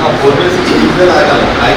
học vốn lên sự chú ý rất là cả một cái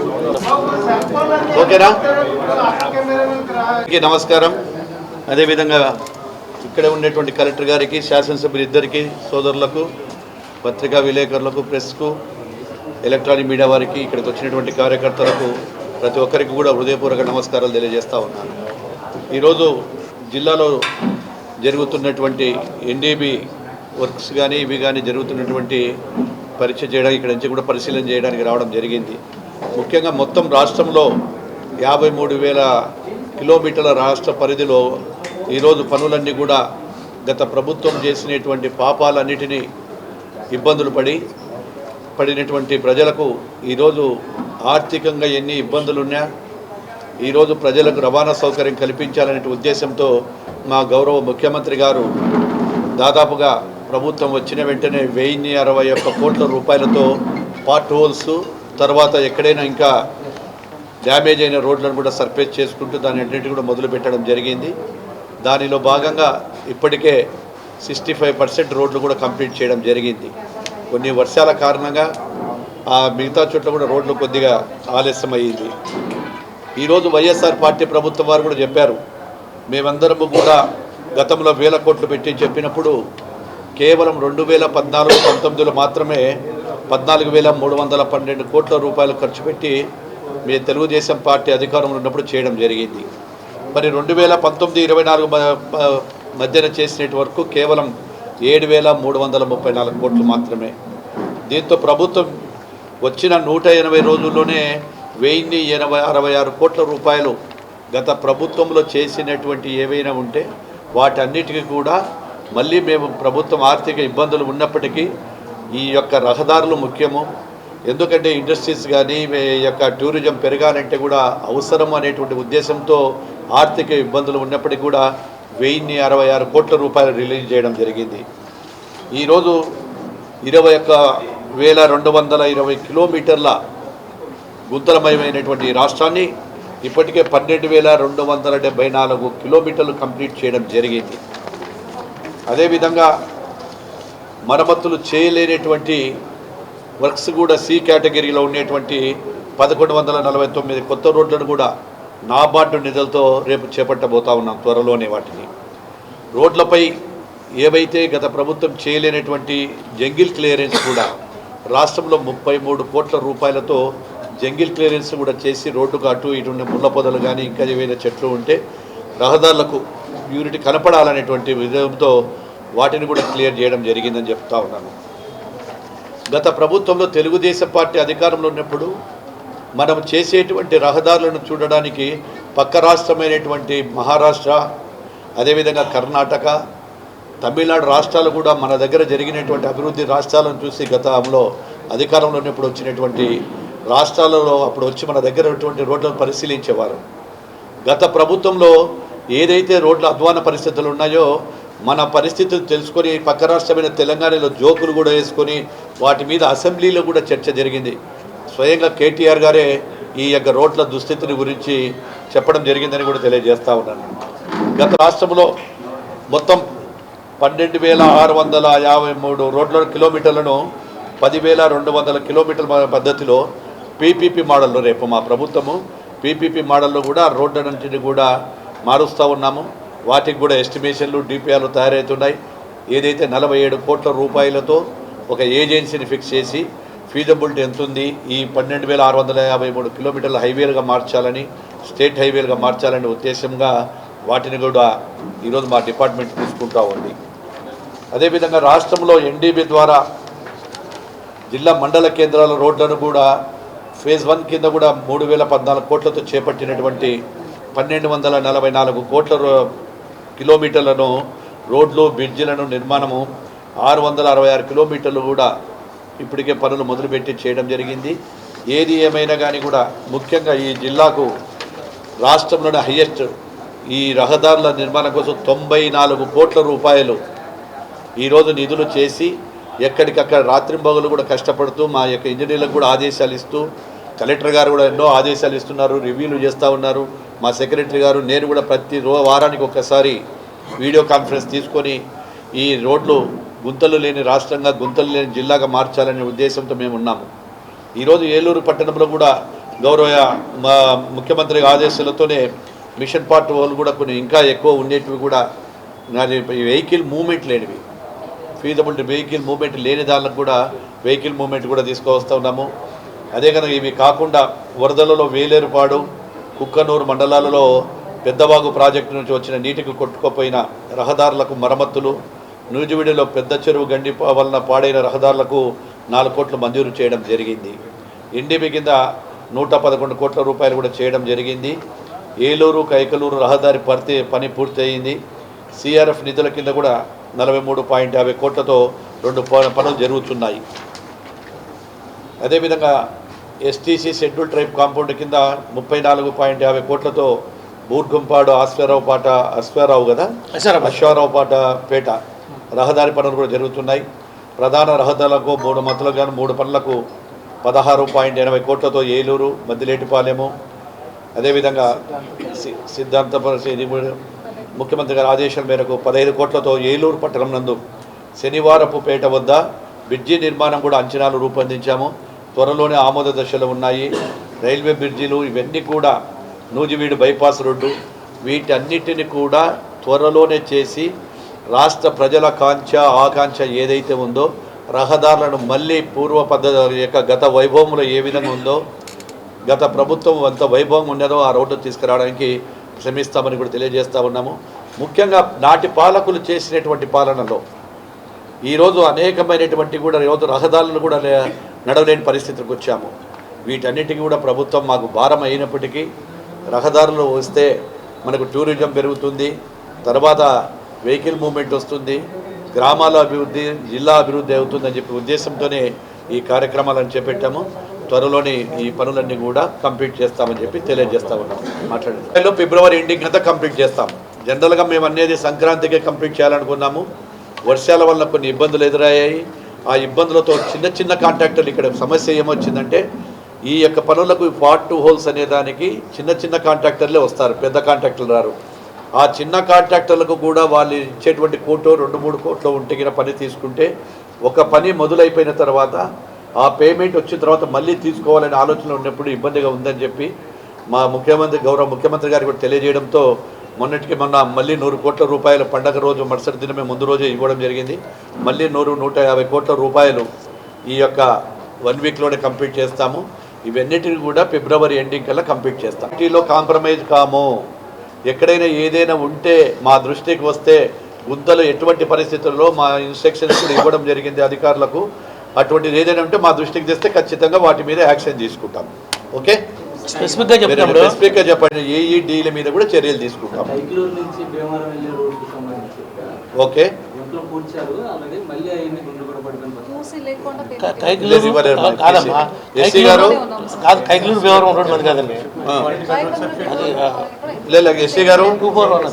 ఓకేనా? అందరికీ నమస్కారం. అదేవిధంగా ఇక్కడ ఉండేటువంటి కలెక్టర్ గారికి శాసనసభ్యులు ఇద్దరికి సోదరులకు పత్రికా విలేకరులకు ప్రెస్కు ఎలక్ట్రానిక్ మీడియా వారికి ఇక్కడికి వచ్చినటువంటి కార్యకర్తలకు ప్రతి ఒక్కరికి కూడా హృదయపూర్వక నమస్కారాలు తెలియజేస్తూ ఉన్నాను. ఈరోజు జిల్లాలో జరుగుతున్నటువంటి ఎన్డీబీ వర్క్స్ కానీ ఇవి కానీ జరుగుతున్నటువంటి పరీక్ష చేయడానికి ఇక్కడ నుంచి కూడా పరిశీలన చేయడానికి రావడం జరిగింది. ముఖ్యంగా మొత్తం రాష్ట్రంలో యాభై మూడు వేల కిలోమీటర్ల రాష్ట్ర పరిధిలో ఈరోజు పనులన్నీ కూడా గత ప్రభుత్వం చేసినటువంటి పాపాలన్నిటినీ ఇబ్బందులు పడి పడినటువంటి ప్రజలకు ఈరోజు ఆర్థికంగా ఎన్ని ఇబ్బందులున్నా ఈరోజు ప్రజలకు రవాణా సౌకర్యం కల్పించాలనే ఉద్దేశంతో మా గౌరవ ముఖ్యమంత్రి గారు దాదాపుగా ప్రభుత్వం వచ్చిన వెంటనే వెయ్యి అరవై ఒక్క కోట్ల రూపాయలతో పార్ట్ హోల్స్ తర్వాత ఎక్కడైనా ఇంకా డ్యామేజ్ అయిన రోడ్లను కూడా సర్ఫేస్ చేసుకుంటూ దాని అన్నింటి కూడా మొదలు పెట్టడం జరిగింది. దానిలో భాగంగా ఇప్పటికే సిక్స్టీ ఫైవ్ పర్సెంట్ రోడ్లు కూడా కంప్లీట్ చేయడం జరిగింది. కొన్ని వర్షాల కారణంగా ఆ మిగతా చోట్ల కూడా రోడ్లు కొద్దిగా ఆలస్యమయ్యింది. ఈరోజు వైఎస్ఆర్ పార్టీ ప్రభుత్వం వారు కూడా చెప్పారు మేమందరము కూడా గతంలో వేల కోట్లు పెట్టి చెప్పినప్పుడు కేవలం రెండు వేల పద్నాలుగు పంతొమ్మిదిలో మాత్రమే పద్నాలుగు వేల మూడు వందల పన్నెండు కోట్ల రూపాయలు ఖర్చు పెట్టి మీ తెలుగుదేశం పార్టీ అధికారంలో ఉన్నప్పుడు చేయడం జరిగింది. మరి రెండు వేల పంతొమ్మిది ఇరవై నాలుగు మ- మధ్యన చేసినటి వరకు కేవలం ఏడు వేల మూడు వందల ముప్పై నాలుగు కోట్లు మాత్రమే. దీంతో ప్రభుత్వం వచ్చిన నూట ఎనభై రోజుల్లోనే వెయ్యిన్ని ఎనభై అరవై ఆరు కోట్ల రూపాయలు గత ప్రభుత్వంలో చేసినటువంటి ఏవైనా ఉంటే వాటన్నిటికీ కూడా మళ్ళీ మేము ప్రభుత్వం ఆర్థిక ఇబ్బందులు ఉన్నప్పటికీ ఈ యొక్క రహదారులు ముఖ్యము. ఎందుకంటే ఇండస్ట్రీస్ కానీ ఈ యొక్క టూరిజం పెరగాలంటే కూడా అవసరం అనేటువంటి ఉద్దేశంతో ఆర్థిక ఇబ్బందులు ఉన్నప్పటికీ కూడా వెయ్యిన్ని అరవై ఆరు కోట్ల రూపాయలు రిలీజ్ చేయడం జరిగింది. ఈరోజు ఇరవై ఒక్క వేల రెండు వందల ఇరవై కిలోమీటర్ల గుంతలమయమైనటువంటి రాష్ట్రాన్ని ఇప్పటికే పన్నెండు వేల రెండు వందల డెబ్బై నాలుగు కిలోమీటర్లు కంప్లీట్ చేయడం జరిగింది. అదేవిధంగా మరమ్మతులు చేయలేనటువంటి వర్క్స్ కూడా సి కేటగిరీలో ఉండేటువంటి పదకొండు వందల నలభై తొమ్మిది కొత్త రోడ్లను కూడా నాబార్డు నిధులతో రేపు చేపట్టబోతా ఉన్నాం త్వరలోనే వాటిని. రోడ్లపై ఏవైతే గత ప్రభుత్వం చేయలేనటువంటి జంగిల్ క్లియరెన్స్ కూడా రాష్ట్రంలో ముప్పై మూడు కోట్ల రూపాయలతో జంగిల్ క్లియరెన్స్ కూడా చేసి రోడ్డుకు అటు ఇటు ముళ్ళ పొదలు కానీ ఇంకా ఏవైనా చెట్లు ఉంటే రహదారులకు యూనిట్ కనపడాలనేటువంటి విధంతో వాటిని కూడా క్లియర్ చేయడం జరిగిందని చెప్తా ఉన్నాను. గత ప్రభుత్వంలో తెలుగుదేశం పార్టీ అధికారంలో ఉన్నప్పుడు మనం చేసేటువంటి రహదారులను చూడడానికి పక్క రాష్ట్రమైనటువంటి మహారాష్ట్ర అదేవిధంగా కర్ణాటక తమిళనాడు రాష్ట్రాలు కూడా మన దగ్గర జరిగినటువంటి అభివృద్ధి రాష్ట్రాలను చూసి గతంలో అధికారంలో ఉన్నప్పుడు వచ్చినటువంటి రాష్ట్రాలలో అప్పుడు వచ్చి మన దగ్గర ఉన్నటువంటి రోడ్లను పరిశీలించేవారు. గత ప్రభుత్వంలో ఏదైతే రోడ్ల అధ్వాన పరిస్థితులు ఉన్నాయో మన పరిస్థితులు తెలుసుకొని పక్క రాష్ట్రమైన తెలంగాణలో జోకులు కూడా వేసుకొని వాటి మీద అసెంబ్లీలో కూడా చర్చ జరిగింది. స్వయంగా కేటీఆర్ గారే ఈ యొక్క రోడ్ల దుస్థితిని గురించి చెప్పడం జరిగిందని కూడా తెలియజేస్తూ ఉన్నాను. గత రాష్ట్రంలో మొత్తం పన్నెండు వేల ఆరు వందల యాభై మూడు రోడ్ల కిలోమీటర్లను పదివేల రెండు వందల కిలోమీటర్ల పద్ధతిలో పీపీపీ మోడల్లో రేపు మా ప్రభుత్వము. పీపీపీ మోడల్లో కూడా రోడ్లన్నింటినీ కూడా మారుస్తూ ఉన్నాము. వాటికి కూడా ఎస్టిమేషన్లు డిపిఆర్లు తయారవుతున్నాయి ఏదైతే నలభై ఏడు కోట్ల రూపాయలతో ఒక ఏజెన్సీని ఫిక్స్ చేసి ఫీజబిలిటీ ఎంత ఉంది ఈ పన్నెండు వేల ఆరు వందల యాభై మూడు కిలోమీటర్ల హైవేలుగా మార్చాలని స్టేట్ హైవేలుగా మార్చాలనే ఉద్దేశంగా వాటిని కూడా ఈరోజు మా డిపార్ట్మెంట్ తీసుకుంటా ఉంది. అదేవిధంగా రాష్ట్రంలో ఎన్డీబీ ద్వారా జిల్లా మండల కేంద్రాల రోడ్లను కూడా ఫేజ్ వన్ కింద కూడా మూడు వేల పద్నాలుగు కోట్లతో చేపట్టినటువంటి పన్నెండు వందల నలభై నాలుగు కోట్ల కిలోమీటర్లను రోడ్లు బ్రిడ్జిలను నిర్మాణము ఆరు వందల అరవై ఆరు కిలోమీటర్లు కూడా ఇప్పటికే పనులు మొదలుపెట్టి చేయడం జరిగింది. ఏది ఏమైనా కానీ కూడా ముఖ్యంగా ఈ జిల్లాకు రాష్ట్రంలోని హయ్యెస్ట్ ఈ రహదారుల నిర్మాణం కోసం తొంభై నాలుగు కోట్ల రూపాయలు ఈరోజు నిధులు చేసి ఎక్కడికక్కడ రాత్రింబగలు కూడా కష్టపడుతూ మా యొక్క ఇంజనీర్లకు కూడా ఆదేశాలు ఇస్తూ కలెక్టర్ గారు కూడా ఎన్నో ఆదేశాలు ఇస్తున్నారు రివ్యూలు చేస్తూ ఉన్నారు. మా సెక్రటరీ గారు నేను కూడా ప్రతి రో వారానికి ఒక్కసారి వీడియో కాన్ఫరెన్స్ తీసుకొని ఈ రోడ్లు గుంతలు లేని రాష్ట్రంగా గుంతలు లేని జిల్లాగా మార్చాలనే ఉద్దేశంతో మేము ఉన్నాము. ఈరోజు ఏలూరు పట్టణంలో కూడా గౌరవ మా ముఖ్యమంత్రి ఆదేశాలతోనే మిషన్ పార్ట్ వాళ్ళు కూడా కొన్ని ఇంకా ఎక్కువ ఉండేటివి కూడా నాది వెహికల్ మూమెంట్ లేనివి. ఫీజబిలిటీ వెహికల్ మూమెంట్ లేని దానికి కూడా వెహికల్ మూమెంట్ కూడా తీసుకువస్తూ ఉన్నాము. అదే కనుక ఇవి కాకుండా వరదలలో వేలేరుపాడు కుక్కనూరు మండలాలలో పెద్దవాగు ప్రాజెక్టు నుంచి వచ్చిన నీటికి కొట్టుకుపోయిన రహదారులకు మరమ్మతులు నూజివీడిలో పెద్ద చెరువు గండి వలన పాడైన రహదారులకు నాలుగు కోట్లు మంజూరు చేయడం జరిగింది. ఎన్డీబీ కింద నూట పదకొండు కోట్ల రూపాయలు కూడా చేయడం జరిగింది. ఏలూరు కైకలూరు రహదారి పర్తి పని పూర్తయింది. సిఆర్ఎఫ్ నిధుల కింద కూడా నలభై మూడు పాయింట్ యాభై కోట్లతో రెండు ప- పనులు జరుగుతున్నాయి. అదేవిధంగా ఎస్టీసీ షెడ్యూల్ ట్రైబ్ కాంపౌండ్ కింద ముప్పై నాలుగు పాయింట్ యాభై కోట్లతో బూర్గుంపాడు అశ్వారావు పాట అశ్వారావు కదా? అశ్వారావు. పాట పేట. రహదారి పనులు కూడా జరుగుతున్నాయి. ప్రధాన రహదారులకు మూడు మతులకు గాను మూడు పనులకు పదహారు పాయింట్ ఎనభై కోట్లతో ఏలూరు మద్దిలేటిపాలెము. అదేవిధంగా సి- సిద్ధాంతపురం శ్రీ ముఖ్యమంత్రి గారి ఆదేశాల మేరకు పదహైదు కోట్లతో ఏలూరు పట్టణం నందు శనివారపు పేట వద్ద బ్రిడ్జి నిర్మాణం కూడా అంచనాలు రూపొందించాము. త్వరలోనే ఆమోద దశలు ఉన్నాయి. రైల్వే బ్రిడ్జిలు ఇవన్నీ కూడా నూజివీడు బైపాస్ రోడ్డు. వీటన్నిటిని కూడా త్వరలోనే చేసి రాష్ట్ర ప్రజల కాంక్ష ఆకాంక్ష ఏదైతే ఉందో రహదారులను మళ్ళీ పూర్వ పద్ధతి యొక్క గత వైభవంలో ఏ విధంగా ఉందో గత ప్రభుత్వం అంత వైభవం ఉన్నదో ఆ రోడ్డు తీసుకురావడానికి శ్రమిస్తామని కూడా తెలియజేస్తా ఉన్నాము. ముఖ్యంగా నాటి పాలకులు చేసినటువంటి పాలనలో ఈరోజు అనేకమైనటువంటి కూడా ఈరోజు రహదారులు కూడా నడవలేని పరిస్థితికి వచ్చాము. వీటన్నిటికీ కూడా ప్రభుత్వం మాకు భారం అయినప్పటికీ రహదారులు వస్తే మనకు టూరిజం పెరుగుతుంది తర్వాత వెహికల్ మూవ్మెంట్ వస్తుంది గ్రామాల అభివృద్ధి జిల్లా అభివృద్ధి అవుతుందని చెప్పి ఉద్దేశంతోనే ఈ కార్యక్రమాలను చేపట్టాము. త్వరలోని ఈ పనులన్నీ కూడా కంప్లీట్ చేస్తామని చెప్పి తెలియజేస్తా ఉన్నాం. మాట్లాడారు ఫిబ్రవరి ఎండింగ్ అంతా కంప్లీట్ చేస్తాం. జనరల్గా మేము అనేది సంక్రాంతికే కంప్లీట్ చేయాలనుకున్నాము. వర్షాల వల్ల కొన్ని ఇబ్బందులు ఎదురయ్యాయి. ఆ ఇబ్బందులతో చిన్న చిన్న కాంట్రాక్టర్లు ఇక్కడ సమస్య ఏమొచ్చిందంటే ఈ యొక్క పనులకు పార్ట్ టు హోల్స్ అనే దానికి చిన్న చిన్న కాంట్రాక్టర్లే వస్తారు పెద్ద కాంట్రాక్టర్లు రారు. ఆ చిన్న కాంట్రాక్టర్లకు కూడా వాళ్ళు ఇచ్చేటువంటి కోటో రెండు మూడు కోట్లు ఉంటగిన పని తీసుకుంటే ఒక పని మొదలైపోయిన తర్వాత ఆ పేమెంట్ వచ్చిన తర్వాత మళ్ళీ తీసుకోవాలనే ఆలోచన ఉన్నప్పుడు ఇబ్బందిగా ఉందని చెప్పి మా ముఖ్యమంత్రి గౌరవ ముఖ్యమంత్రి గారికి కూడా తెలియజేయడంతో మొన్నటికి మొన్న మళ్ళీ నూరు కోట్ల రూపాయల పండగ రోజు మరుసటి దినమే ముందు రోజే ఇవ్వడం జరిగింది. మళ్ళీ నూరు నూట యాభై కోట్ల రూపాయలు ఈ యొక్క వన్ వీక్లోనే కంప్లీట్ చేస్తాము. ఇవన్నిటిని కూడా ఫిబ్రవరి ఎండింగ్ కల్లా కంప్లీట్ చేస్తాం. వీటిలో కాంప్రమైజ్ కాము. ఎక్కడైనా ఏదైనా ఉంటే మా దృష్టికి వస్తే గుంతలు ఎటువంటి పరిస్థితుల్లో మా ఇన్స్ట్రక్షన్స్ కూడా ఇవ్వడం జరిగింది అధికారులకు. అటువంటిది ఏదైనా ఉంటే మా దృష్టికి తెస్తే ఖచ్చితంగా వాటి మీద యాక్షన్ తీసుకుంటాం. ఓకే? స్పెసిఫిక్గా చెప్తాడు స్పెసిఫిక్గా చెప్పండి. ఏ ఈ డీల మీద కూడా చర్యలు తీసుకుంటాం. ఓకే. కాదమ్మా. ఎస్సీ గారు? కాదు కైకిలూరు భీమవరం రోడ్ మంది కాదండి. ఆ. అది ఆ, లేదు ఎస్సీ గారు?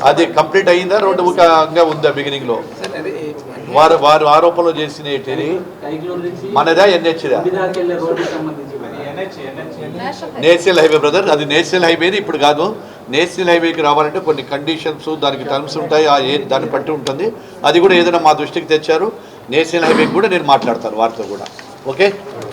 అది కంప్లీట్ అయిందా? రోడ్డు ముఖంగా ఉందా బిగినింగ్లో వారు వారు ఆరోపణలు చేసిన కైకిలూరు నుంచి మనదా ఎన్హెచ్దా? నేషనల్ నేషనల్ హైవే బ్రదర్ అది నేషనల్ హైవేని ఇప్పుడు కాదు. నేషనల్ హైవేకి రావాలంటే కొన్ని కండిషన్స్ దానికి టర్మ్స్ ఉంటాయి ఆ ఏ దాన్ని బట్టి ఉంటుంది. అది కూడా ఏదైనా మా దృష్టికి తెచ్చారు. నేషనల్ హైవేకి కూడా నేను మాట్లాడతాను వారితో కూడా. ఓకే?